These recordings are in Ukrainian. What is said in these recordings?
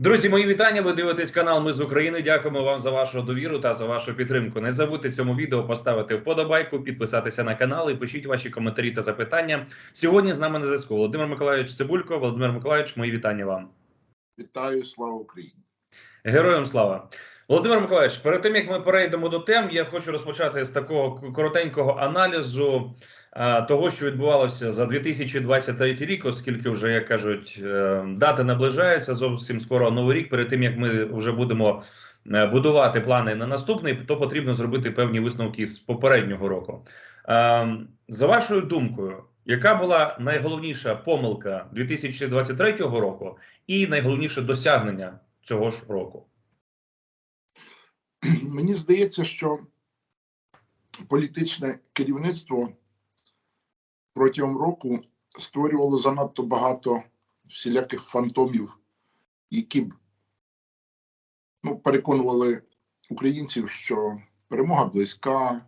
Друзі, мої вітання. Ви дивитесь канал Ми з України. Дякуємо вам за вашу довіру та за вашу підтримку. Не забудьте цьому відео поставити вподобайку, підписатися на канал і пишіть ваші коментарі та запитання. Сьогодні з нами на зв'язку Володимир Миколайович Цибулько. Володимир Миколайович, мої вітання вам. Вітаю, слава Україні! Героям слава. Володимир Миколаївич, перед тим як ми перейдемо до тем, я хочу розпочати з такого коротенького аналізу того, що відбувалося за 2023 рік, оскільки вже як кажуть, е, дати наближаються зовсім скоро новий рік. Перед тим як ми вже будемо е, будувати плани на наступний, то потрібно зробити певні висновки з попереднього року. Е, За вашою думкою, яка була найголовніша помилка 2023 року і найголовніше досягнення цього ж року? Мені здається, що політичне керівництво протягом року створювало занадто багато всіляких фантомів, які б ну, переконували українців, що перемога близька,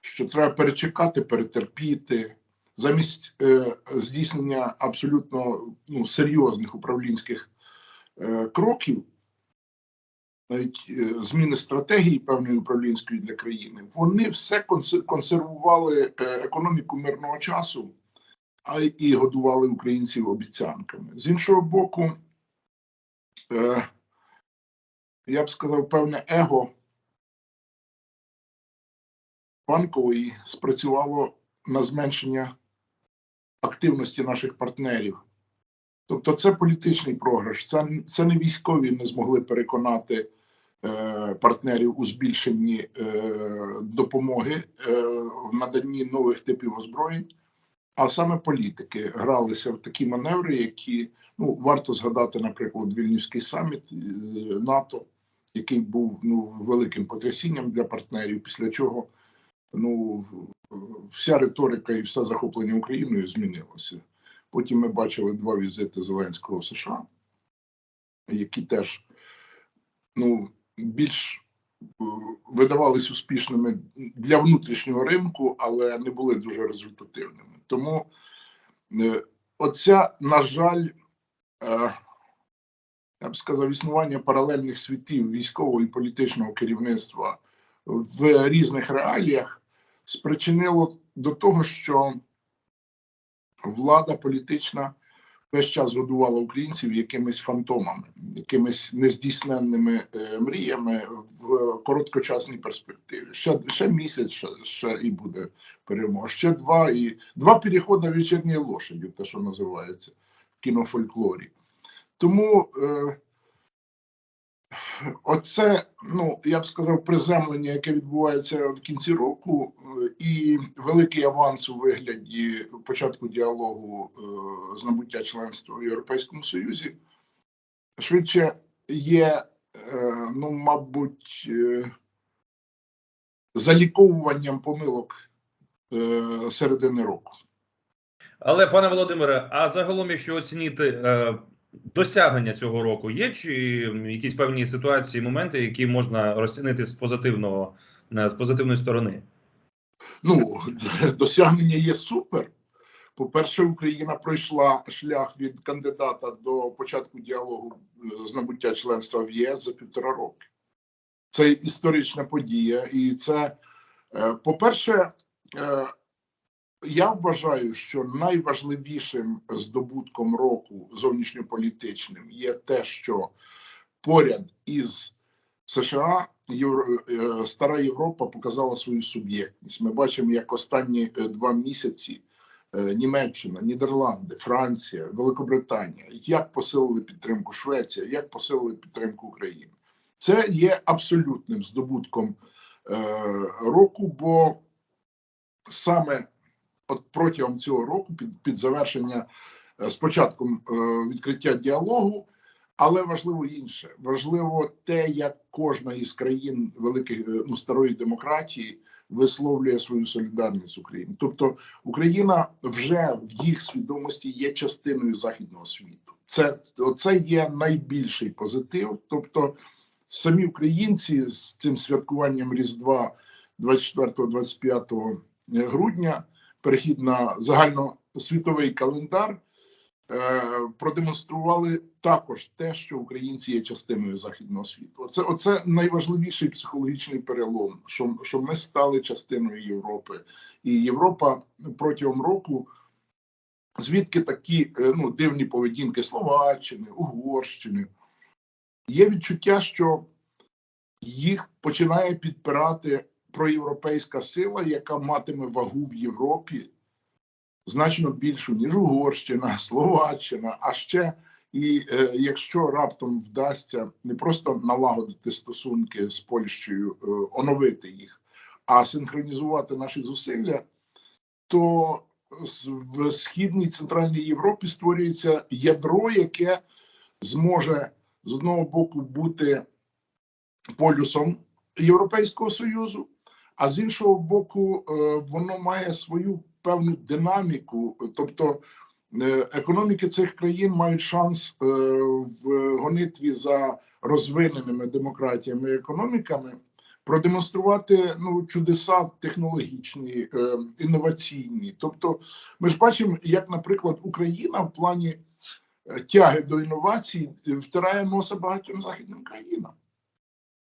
що треба перечекати, перетерпіти, замість е, здійснення абсолютно ну, серйозних управлінських е, кроків навіть е, зміни стратегії певної управлінської для країни, вони все консервували е, економіку мирного часу, а і годували українців обіцянками. З іншого боку, е, я б сказав, певне его банкової спрацювало на зменшення активності наших партнерів. Тобто це політичний програш, це, це не військові не змогли переконати е, партнерів у збільшенні е, допомоги е, в наданні нових типів озброєнь, а саме політики гралися в такі маневри, які ну варто згадати, наприклад, Вільнюський саміт е, НАТО, який був ну великим потрясінням для партнерів, після чого ну вся риторика і все захоплення Україною змінилося. Потім ми бачили два візити Зеленського в США, які теж ну, більш е, видавались успішними для внутрішнього ринку, але не були дуже результативними. Тому е, оця, на жаль, е, я б сказав, існування паралельних світів військового і політичного керівництва в різних реаліях спричинило до того, що влада політична весь час годувала українців якимись фантомами, якимись нездійсненними е, мріями в короткочасній перспективі. Ще, ще місяць, ще, ще і буде перемога. Ще два і два переходи вечірньої лошаді, те, що називається в кінофольклорі. Тому е, Оце, ну я б сказав, приземлення, яке відбувається в кінці року, е, і великий аванс у вигляді початку діалогу е, з набуття членства в Європейському Союзі, швидше є, е, ну, мабуть, заліковуванням помилок середини року. Але пане Володимире, а загалом, якщо оцінити досягнення цього року, є чи якісь певні ситуації, моменти, які можна розцінити з позитивного е, з позитивної сторони? Ну, досягнення є супер. По-перше, Україна пройшла шлях від кандидата до початку діалогу е, з набуття членства в ЄС за півтора роки. Це історична подія, і це, е, по-перше, я вважаю, що найважливішим здобутком року зовнішньополітичним є те, що поряд із США Євро, е, Стара Європа показала свою суб'єктність. Ми бачимо, як останні е, два місяці е, Німеччина, Нідерланди, Франція, Великобританія як посилили підтримку Швеція, як посилили підтримку України. Це є абсолютним здобутком року, бо саме от протягом цього року, під, під завершення е, з початком е, відкриття діалогу. Але важливо інше, важливо те, як кожна із країн великих е, ну старої демократії висловлює свою солідарність з Україною. Тобто Україна вже в їх свідомості є частиною західного світу. Це це є найбільший позитив. Тобто, самі українці з цим святкуванням Різдва 24-25 грудня, перехід на загальносвітовий календар. Е, продемонстрували також те, що українці є частиною західного світу. Оце, оце найважливіший психологічний перелом, що, що ми стали частиною Європи, і Європа протягом року. Звідки такі е, ну, дивні поведінки Словаччини, Угорщини? Є відчуття, що їх починає підпирати проєвропейська сила, яка матиме вагу в Європі значно більшу, ніж Угорщина, Словаччина, а ще і е, якщо раптом вдасться не просто налагодити стосунки з Польщею, е, оновити їх, а синхронізувати наші зусилля, то в східній центральній Європі створюється ядро, яке зможе з одного боку бути полюсом Європейського Союзу, а з іншого боку, е, воно має свою певну динаміку, тобто е, економіки цих країн мають шанс е, в гонитві за розвиненими демократіями і економіками продемонструвати ну, чудеса технологічні, інноваційні. Тобто, ми ж бачимо, як, наприклад, Україна в плані тяги до інновацій втирає носа багатьом західним країнам.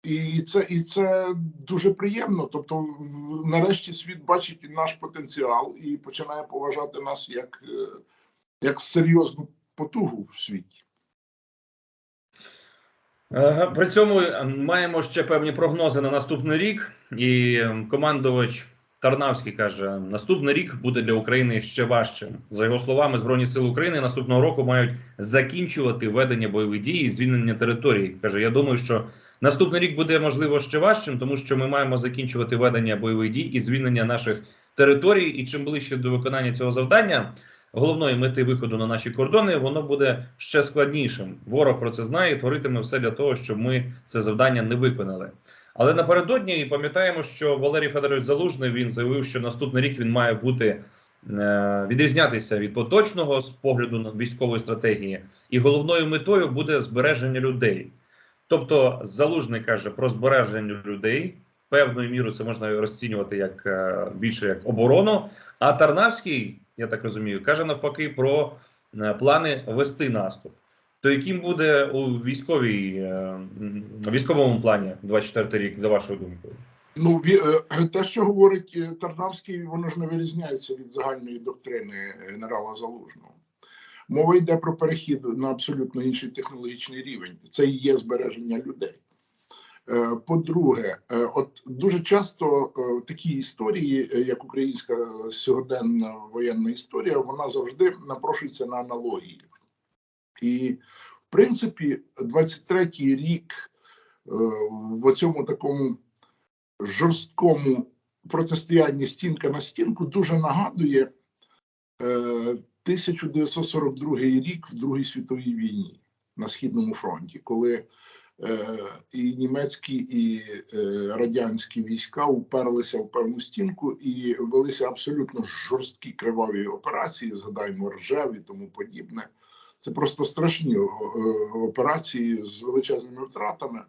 І це, і це дуже приємно. Тобто, нарешті світ бачить наш потенціал і починає поважати нас як, е, як серйозну потугу в світі. Е, При цьому е, маємо ще певні прогнози на наступний рік, і е, командувач Тарнавський каже: наступний рік буде для України ще важчим. За його словами, збройні сили України наступного року мають закінчувати ведення бойових дій і звільнення територій. каже: Я думаю, що наступний рік буде можливо ще важчим, тому що ми маємо закінчувати ведення бойових дій і звільнення наших територій. І чим ближче до виконання цього завдання, головної мети виходу на наші кордони, воно буде ще складнішим. Ворог про це знає і творитиме все для того, щоб ми це завдання не виконали. Але напередодні пам'ятаємо, що Валерій Федорович Залужний він заявив, що наступний рік він має бути е, відрізнятися від поточного з погляду на військової стратегії, і головною метою буде збереження людей. Тобто, Залужний каже про збереження людей. Певною мірою це можна розцінювати як е, більше як оборону. А Тарнавський, я так розумію, каже навпаки про е, плани вести наступ. То яким буде у військовій е, військовому плані 24 рік, за вашою думкою? Ну, е, те, що говорить е, Тарнавський, воно ж не вирізняється від загальної доктрини генерала Залужного. Мова йде про перехід на абсолютно інший технологічний рівень. Це і є збереження людей. По-друге, от дуже часто такі історії, як українська сьогоденна воєнна історія, вона завжди напрошується на аналогії. І, в принципі, 23-й рік е, в цьому такому жорсткому протистоянні стінка на стінку дуже нагадує е, 1942 рік в Другій світовій війні на Східному фронті, коли е, і німецькі, і е, радянські війська уперлися в певну стінку і велися абсолютно жорсткі криваві операції, згадаємо Ржев і тому подібне. Це просто страшні е, операції з величезними втратами.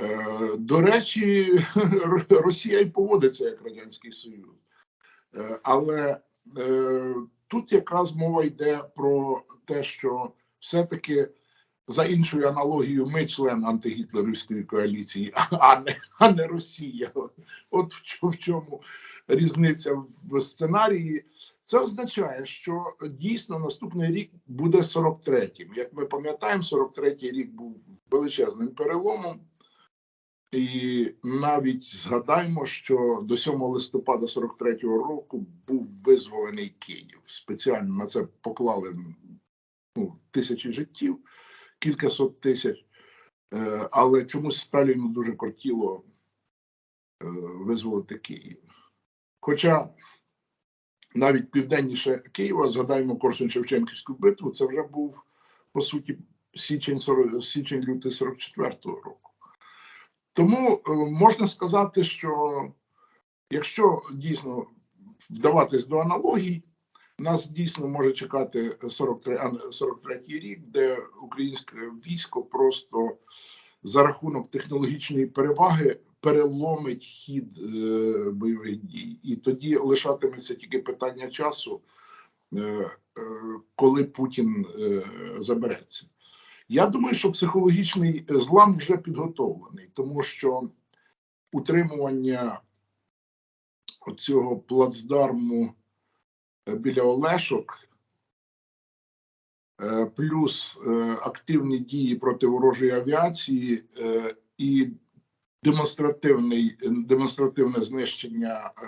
Е, До речі, Росія і поводиться як Радянський Союз. Е, Але тут якраз мова йде про те, що все-таки за іншою аналогією ми член антигітлерівської коаліції, а не, а не Росія. От в чому різниця в сценарії. Це означає, що дійсно наступний рік буде 43-м. Як ми пам'ятаємо, 43-й рік був величезним переломом. І навіть згадаємо, що до 7 листопада 43-го року був визволений Київ. Спеціально на це поклали ну, тисячі життів, кількасот тисяч. Е, Але чомусь Сталіну дуже кортіло е, визволити Київ. Хоча навіть південніше Києва, згадаємо Корсунь-Шевченківську битву, це вже був по суті січень 40 січень лютий 44-го року. Тому е, можна сказати, що якщо дійсно вдаватись до аналогій, нас дійсно може чекати 43, а, 43-й рік, де українське військо просто за рахунок технологічної переваги переломить хід е, бойових дій. І тоді лишатиметься тільки питання часу, е, е, коли Путін забереться. Я думаю, що психологічний злам вже підготовлений, тому що утримування оцього плацдарму біля Олешок, плюс активні дії проти ворожої авіації і демонстративний, демонстративне знищення е,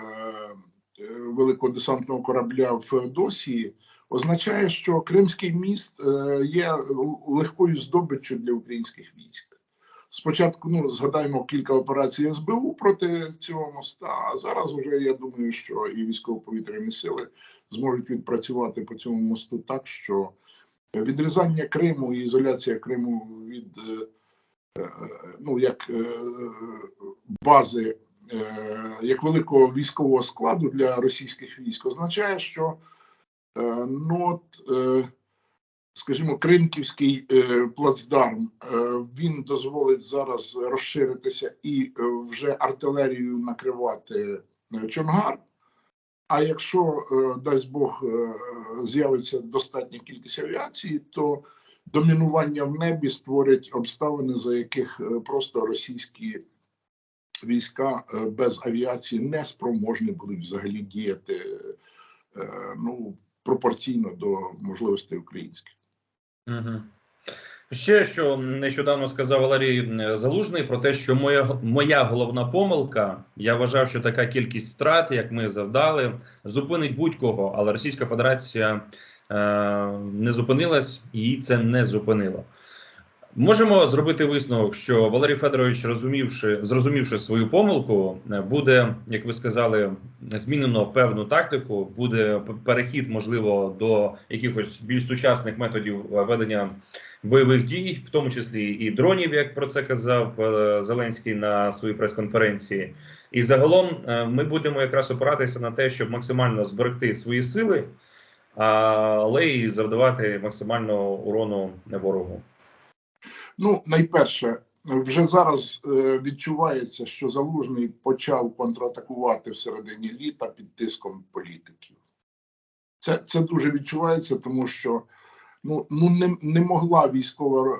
е, великого десантного корабля в Феодосії означає, що Кримський міст е, є легкою здобиччю для українських військ. Спочатку ну згадаємо кілька операцій СБУ проти цього моста. А зараз вже я думаю, що і військово-повітряні сили зможуть відпрацювати по цьому мосту так, що відрізання Криму і ізоляція Криму від е, е, ну як е, бази, е, як великого військового складу для російських військ означає, що е, ну от, скажімо, Кримківський плацдарм він дозволить зараз розширитися і вже артилерією накривати Чонгар. А якщо, дасть Бог, з'явиться достатня кількість авіації, то домінування в небі створять обставини, за яких е, просто російські війська е, без авіації не спроможні будуть взагалі діяти е, ну, пропорційно до можливостей українських. Угу. Ще що нещодавно сказав Валерій Залужний про те, що моя моя головна помилка. Я вважав, що така кількість втрат, як ми завдали, зупинить будь-кого, але Російська Федерація не зупинилась її це не зупинило. Можемо зробити висновок, що Валерій Федорович, розумівши, зрозумівши свою помилку, е, буде, як ви сказали, змінено певну тактику. Буде перехід, можливо, до якихось більш сучасних методів ведення бойових дій, в тому числі і дронів, як про це казав е, Зеленський на своїй прес-конференції. І загалом е, ми будемо якраз опиратися на те, щоб максимально зберегти свої сили, але і завдавати максимального урону ворогу. Ну, найперше, вже зараз е, відчувається, що Залужний почав контратакувати всередині літа під тиском політиків. Це, це дуже відчувається, тому що ну, ну не, не могла військова е,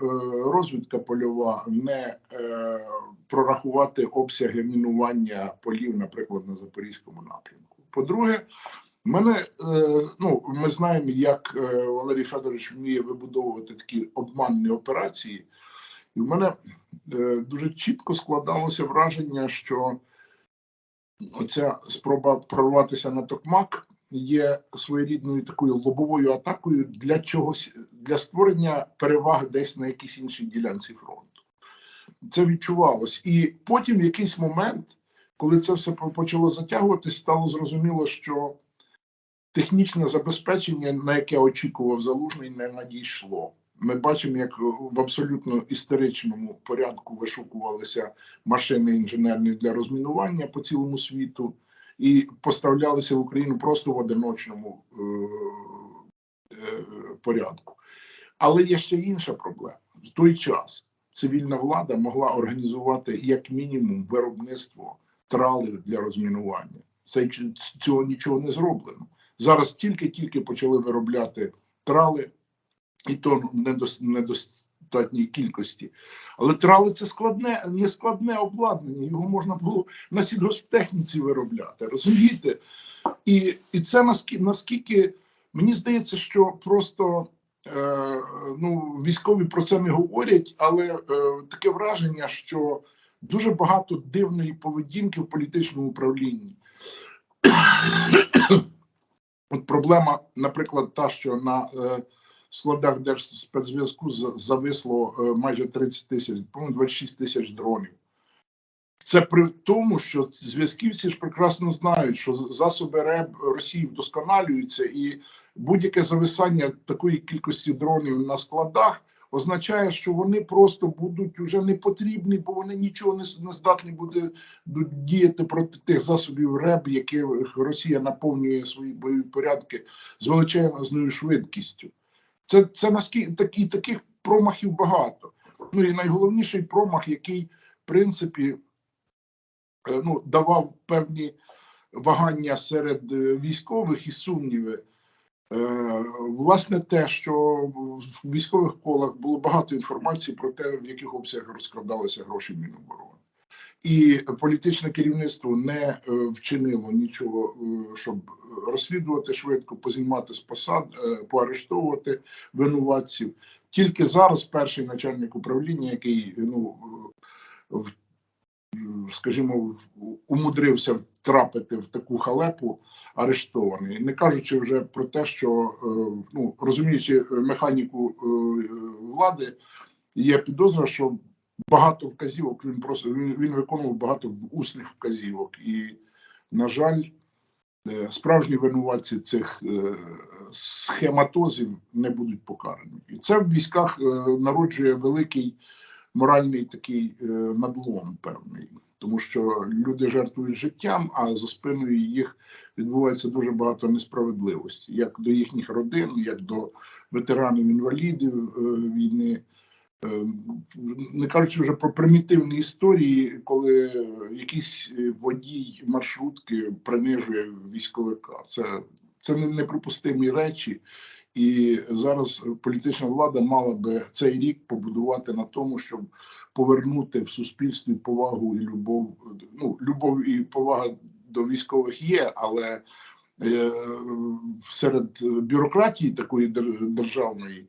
розвідка польова не е, прорахувати обсяги мінування полів, наприклад, на Запорізькому напрямку. По-друге, мене е, ну ми знаємо, як е, Валерій Федорович вміє вибудовувати такі обманні операції, і в мене е, дуже чітко складалося враження, що оця спроба прорватися на токмак є своєрідною такою лобовою атакою для чогось для створення переваги десь на якійсь іншій ділянці фронту. Це відчувалось. І потім в якийсь момент, коли це все почало затягуватись, стало зрозуміло, що технічне забезпечення, на яке очікував залужний, не надійшло. Ми бачимо, як в абсолютно історичному порядку вишукувалися машини інженерні для розмінування по цілому світу і поставлялися в Україну просто в одиночному е- е- порядку. Але є ще інша проблема. В той час цивільна влада могла організувати як мінімум виробництво тралів для розмінування. Це цього нічого не зроблено. Зараз тільки-тільки почали виробляти трали, і то в недостатній кількості. Але трали це складне, не складне обладнання. Його можна було на сільгосптехніці виробляти. Розумієте? І, і це наскільки, наскільки мені здається, що просто е, ну, військові про це не говорять, але е, таке враження, що дуже багато дивної поведінки в політичному управлінні. От проблема, наприклад, та, що на е, складах Держспецзв'язку зависло е, майже 30 тисяч, по-моєму, 26 тисяч дронів. Це при тому, що зв'язківці ж прекрасно знають, що засоби РЕБ Росії вдосконалюються, і будь-яке зависання такої кількості дронів на складах означає, що вони просто будуть вже не потрібні, бо вони нічого не, здатні будуть діяти проти тих засобів РЕБ, які Росія наповнює свої бойові порядки з величезною швидкістю. Це, це наскільки такі, таких промахів багато. Ну і найголовніший промах, який, в принципі, е, ну, давав певні вагання серед е, військових і сумніви. Е, Власне, те, що в військових колах було багато інформації про те, в яких обсягах розкрадалися гроші Міноборони. І політичне керівництво не е, вчинило нічого, е, щоб розслідувати швидко, познімати з посад, поарештовувати винуватців. Тільки зараз перший начальник управління, який ну в скажімо, умудрився втрапити в таку халепу, арештований, не кажучи вже про те, що е, ну розуміючи механіку е, влади, є підозра, що багато вказівок він просто він, він виконував багато усних вказівок, і на жаль, е, справжні винуватці цих е, схематозів не будуть покарані, і це в військах е, народжує великий моральний такий е, надлом певний, тому що люди жертвують життям, а за спиною їх відбувається дуже багато несправедливості, як до їхніх родин, як до ветеранів інвалідів е, війни. Е, Не кажучи вже про примітивні історії, коли якийсь е, водій маршрутки принижує військовика. Це, це не- неприпустимі речі. І зараз політична влада мала би цей рік побудувати на тому, щоб повернути в суспільстві повагу і любов. Ну, любов і повага до військових є, але е, серед бюрократії такої дер- державної,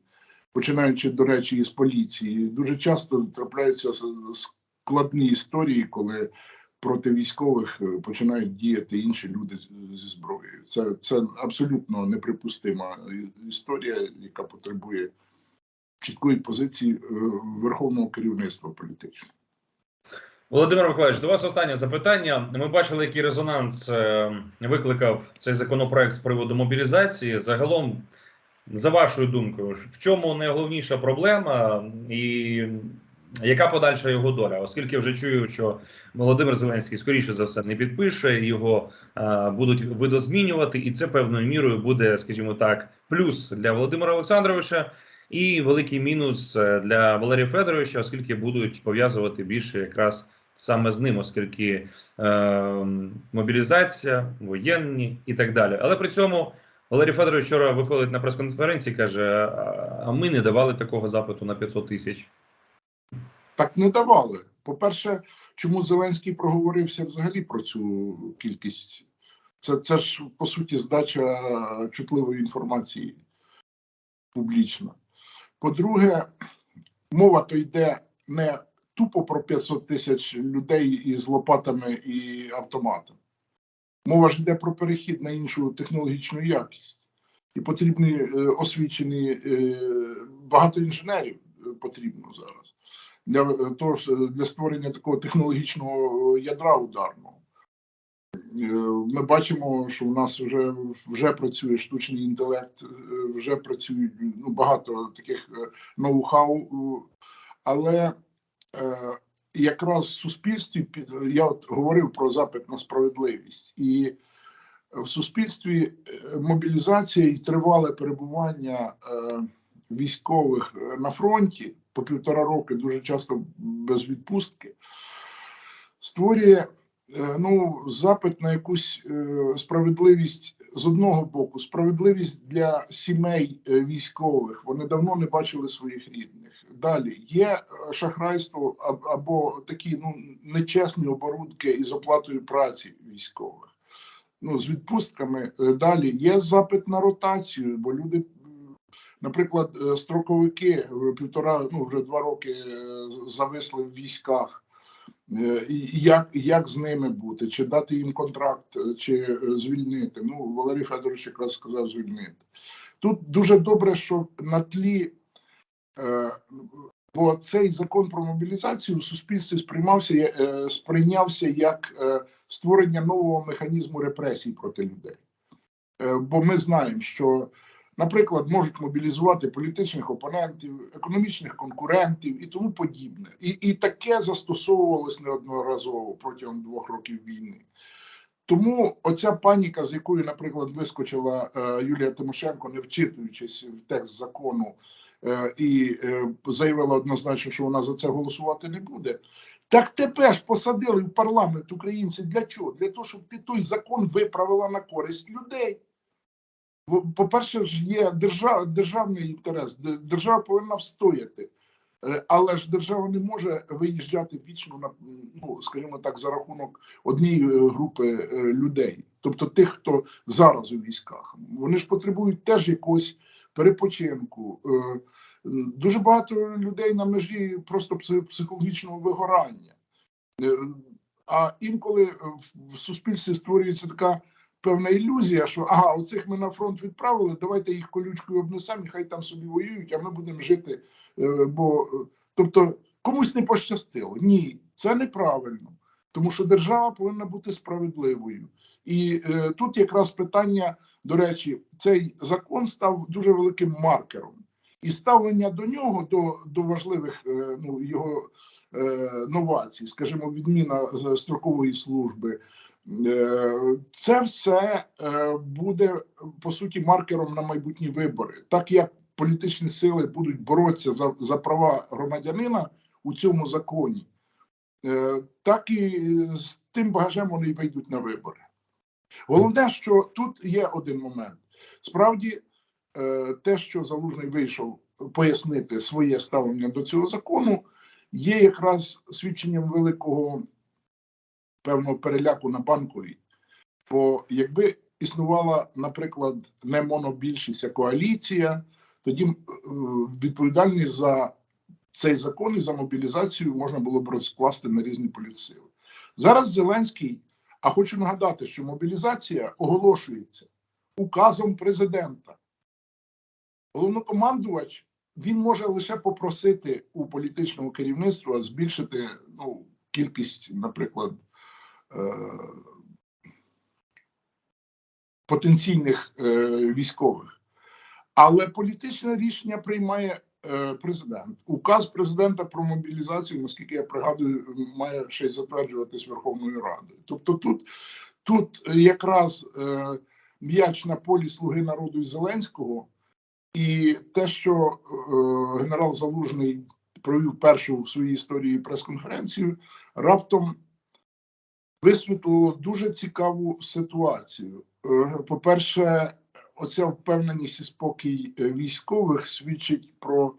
починаючи, до речі, із поліції, дуже часто трапляються складні історії, коли проти військових е, починають діяти інші люди зі зброєю. Це, це абсолютно неприпустима історія, яка потребує чіткої позиції е, верховного керівництва політичного. Володимир Миколаївич, до вас останнє запитання. Ми бачили, який резонанс е, викликав цей законопроект з приводу мобілізації. Загалом, за вашою думкою, в чому найголовніша проблема і яка подальша його доля? Оскільки вже чую, що Володимир Зеленський скоріше за все не підпише, його е, будуть видозмінювати, і це певною мірою буде, скажімо так, плюс для Володимира Олександровича. І великий мінус е, для Валерія Федоровича, оскільки будуть пов'язувати більше якраз саме з ним, оскільки е, мобілізація, воєнні і так далі. Але при цьому Валерій Федорович вчора виходить на прес-конференції, каже: а ми не давали такого запиту на 500 тисяч. Так не давали. По-перше, чому Зеленський проговорився взагалі про цю кількість? Це, це ж по суті здача чутливої інформації публічно. По-друге, мова то йде не тупо про 500 тисяч людей із лопатами і автоматом. Мова ж йде про перехід на іншу технологічну якість. І потрібні е, освічені е, багато інженерів е, потрібно зараз для того для створення такого технологічного ядра ударного. Е, Ми бачимо, що у нас вже вже працює штучний інтелект, е, вже працюють ну, багато таких е, ноу-хау, але якраз в суспільстві я от говорив про запит на справедливість, і в суспільстві мобілізація і тривале перебування військових на фронті по півтора роки, дуже часто без відпустки, створює ну, запит на якусь е, справедливість з одного боку, справедливість для сімей е, військових. Вони давно не бачили своїх рідних. Далі є е, шахрайство або такі ну, нечесні оборудки із оплатою праці військових. Ну, з відпустками Е, далі є запит на ротацію, бо люди, наприклад, е, строковики е, півтора, ну вже два роки е, зависли в військах. Е, як, як з ними бути? Чи дати їм контракт, е, чи е, звільнити? Ну, Валерій Федорович якраз сказав звільнити. Тут дуже добре, що на тлі, бо цей закон про мобілізацію в суспільстві сприймався, сприйнявся як створення нового механізму репресій проти людей. Бо ми знаємо, що, наприклад, можуть мобілізувати політичних опонентів, економічних конкурентів і тому подібне. І, і таке застосовувалось неодноразово протягом двох років війни. Тому оця паніка, з якою, наприклад, вискочила е, Юлія Тимошенко, не вчитуючись в текст закону, е, і е, заявила однозначно, що вона за це голосувати не буде. Так тепер ж посадили в парламент українці для чого? Для того, щоб ти той закон виправила на користь людей. По-перше, ж є держав, державний інтерес. Держава повинна встояти. Е, Але ж держава не може виїжджати вічно на ну, скажімо так, за рахунок однієї е, групи е, людей, тобто тих, хто зараз у військах. Вони ж потребують теж якогось перепочинку. Дуже багато людей на межі просто пси- психологічного вигорання. А інколи в суспільстві створюється така певна ілюзія, що ага, оцих ми на фронт відправили, давайте їх колючкою обнесемо, і хай там собі воюють, а ми будемо жити. Е, Бо е, тобто комусь не пощастило. Ні, це неправильно, тому що держава повинна бути справедливою. І е, тут якраз питання, до речі, цей закон став дуже великим маркером. І ставлення до нього, до, до важливих е, ну, його е, новацій, скажімо, відміна е, строкової служби, це все е, буде по суті маркером на майбутні вибори. Так як політичні сили будуть боротися за, за права громадянина у цьому законі, е, так і з тим багажем вони вийдуть на вибори. Головне, що тут є один момент. Справді, е, те, що Залужний вийшов пояснити своє ставлення до цього закону, є якраз свідченням великого певного переляку на банковій. Бо якби існувала, наприклад, не монобільшість, а коаліція, тоді е, відповідальність за цей закон і за мобілізацію можна було б розкласти на різні політсили. Зараз Зеленський, а хочу нагадати, що мобілізація оголошується указом президента. Головнокомандувач він може лише попросити у політичного керівництва збільшити ну, кількість, наприклад, потенційних е, військових. Але політичне рішення приймає е, президент. Указ президента про мобілізацію, наскільки я пригадую, має ще й затверджуватись Верховною Радою. Тобто тут, тут якраз е, м'яч на полі слуги народу і Зеленського, і те, що е, генерал Залужний провів першу в своїй історії прес-конференцію, раптом висвітлило дуже цікаву ситуацію. Е, По-перше, оця впевненість і спокій е, військових свідчить про,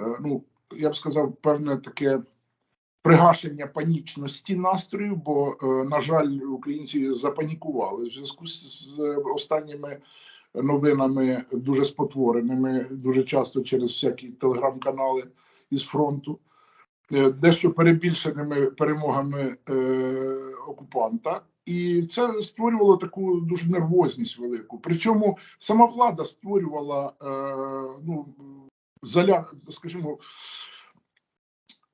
е, ну я б сказав, певне таке пригашення панічності настрою, бо, на жаль, українці запанікували в зв'язку з останніми новинами, дуже спотвореними, дуже часто через всякі телеграм-канали із фронту, дещо перебільшеними перемогами е, окупанта. І це створювало таку дуже нервозність велику. Причому сама влада створювала е, ну, заля, скажімо,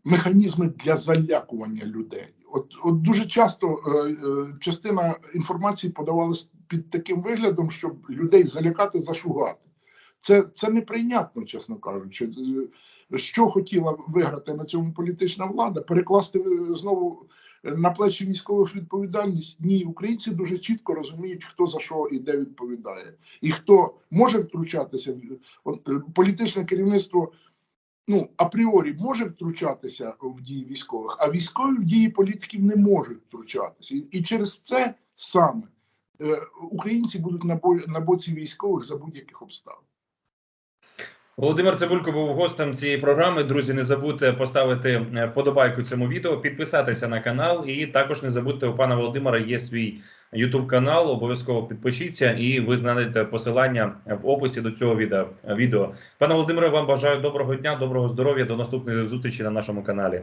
механізми для залякування людей. От, от дуже часто е, е, частина інформації подавалась під таким виглядом, щоб людей залякати, зашугати. Це, це неприйнятно, чесно кажучи. Е, Що хотіла виграти на цьому політична влада? Перекласти е, знову на плечі військових відповідальність? Ні, українці дуже чітко розуміють, хто за що і де відповідає, і хто може втручатися. Е, Політичне керівництво ну апріорі може втручатися в дії військових, а військові в дії політиків не можуть втручатися. І, через це саме е, українці будуть на боці військових за будь-яких обставин. Володимир Цибулько був гостем цієї програми. Друзі, не забудьте поставити е, вподобайку цьому відео, підписатися на канал, і також не забудьте у пана Володимира є свій YouTube канал. Обов'язково підпишіться, і ви знайдете посилання в описі до цього відео. відео. Пане Володимире, вам бажаю доброго дня, доброго здоров'я. До наступної зустрічі на нашому каналі.